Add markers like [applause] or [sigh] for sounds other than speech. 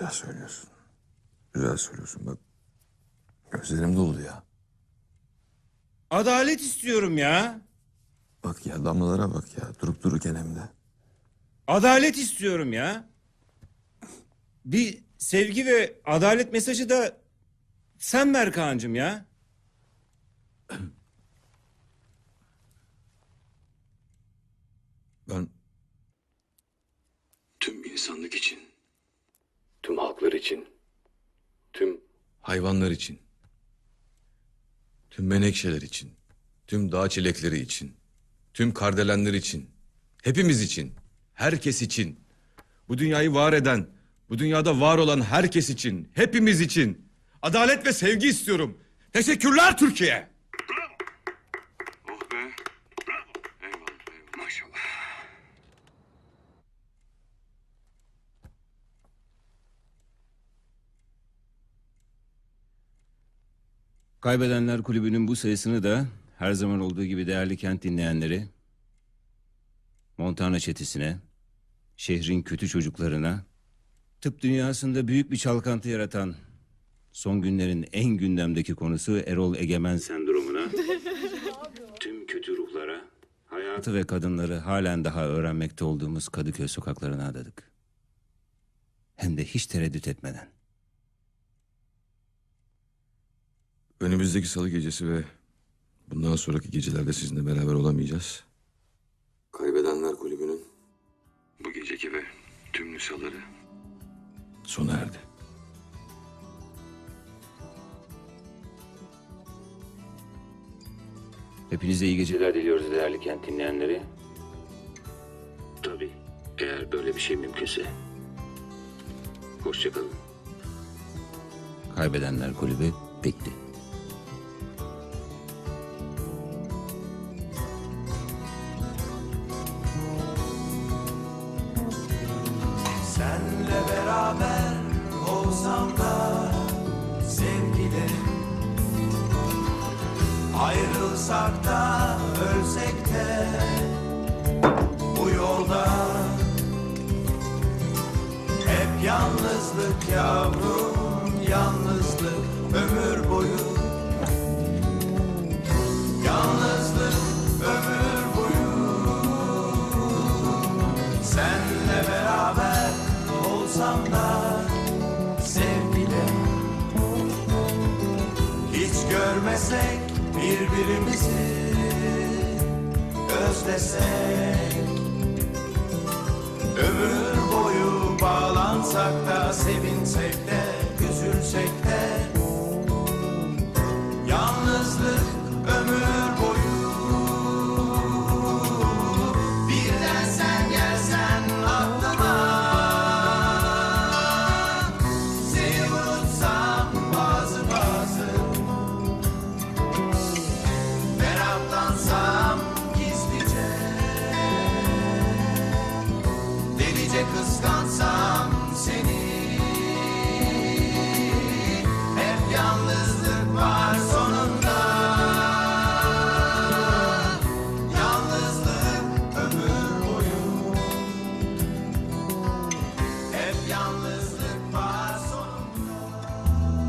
Güzel söylüyorsun. Güzel söylüyorsun bak. Gözlerim doldu ya. Adalet istiyorum ya. Bak ya damlalara bak ya. Durup dururken hem de. Adalet istiyorum ya. Bir sevgi ve adalet mesajı da sen ver Kaan'cığım ya. Ben Tüm insanlık için. İçin. Tüm hayvanlar için. Tüm menekşeler için. Tüm dağ çilekleri için. Tüm kardelenler için. Hepimiz için. Herkes için. Bu dünyayı var eden, bu dünyada var olan herkes için. Hepimiz için. Adalet ve sevgi istiyorum. Teşekkürler Türkiye. Kaybedenler Kulübü'nün bu sayısını da her zaman olduğu gibi değerli kent dinleyenleri, Montana çetesine, şehrin kötü çocuklarına, tıp dünyasında büyük bir çalkantı yaratan son günlerin en gündemdeki konusu Erol Egemen sendromuna, [laughs] tüm kötü ruhlara, hayatı ve kadınları halen daha öğrenmekte olduğumuz Kadıköy sokaklarına adadık. Hem de hiç tereddüt etmeden. Önümüzdeki salı gecesi ve bundan sonraki gecelerde sizinle beraber olamayacağız. Kaybedenler Kulübü'nün Bu geceki ve tüm nüshaları sona erdi. Hepinize iyi geceler diliyoruz değerli kent dinleyenleri. Tabii eğer böyle bir şey mümkünse. Hoşçakalın. Kaybedenler Kulübü bitti. Olsam da sevgilim Ayrılsak da ölsek de bu yolda. Hep yalnızlık yavrum yalnızlık ömür boyu. Yalnızlık ömür boyu. Senle beraber olsam da sevgilim Hiç görmesek birbirimizi özlesek. Ömür boyu bağlansak da sevinsek de üzülsek de kıskansam seni.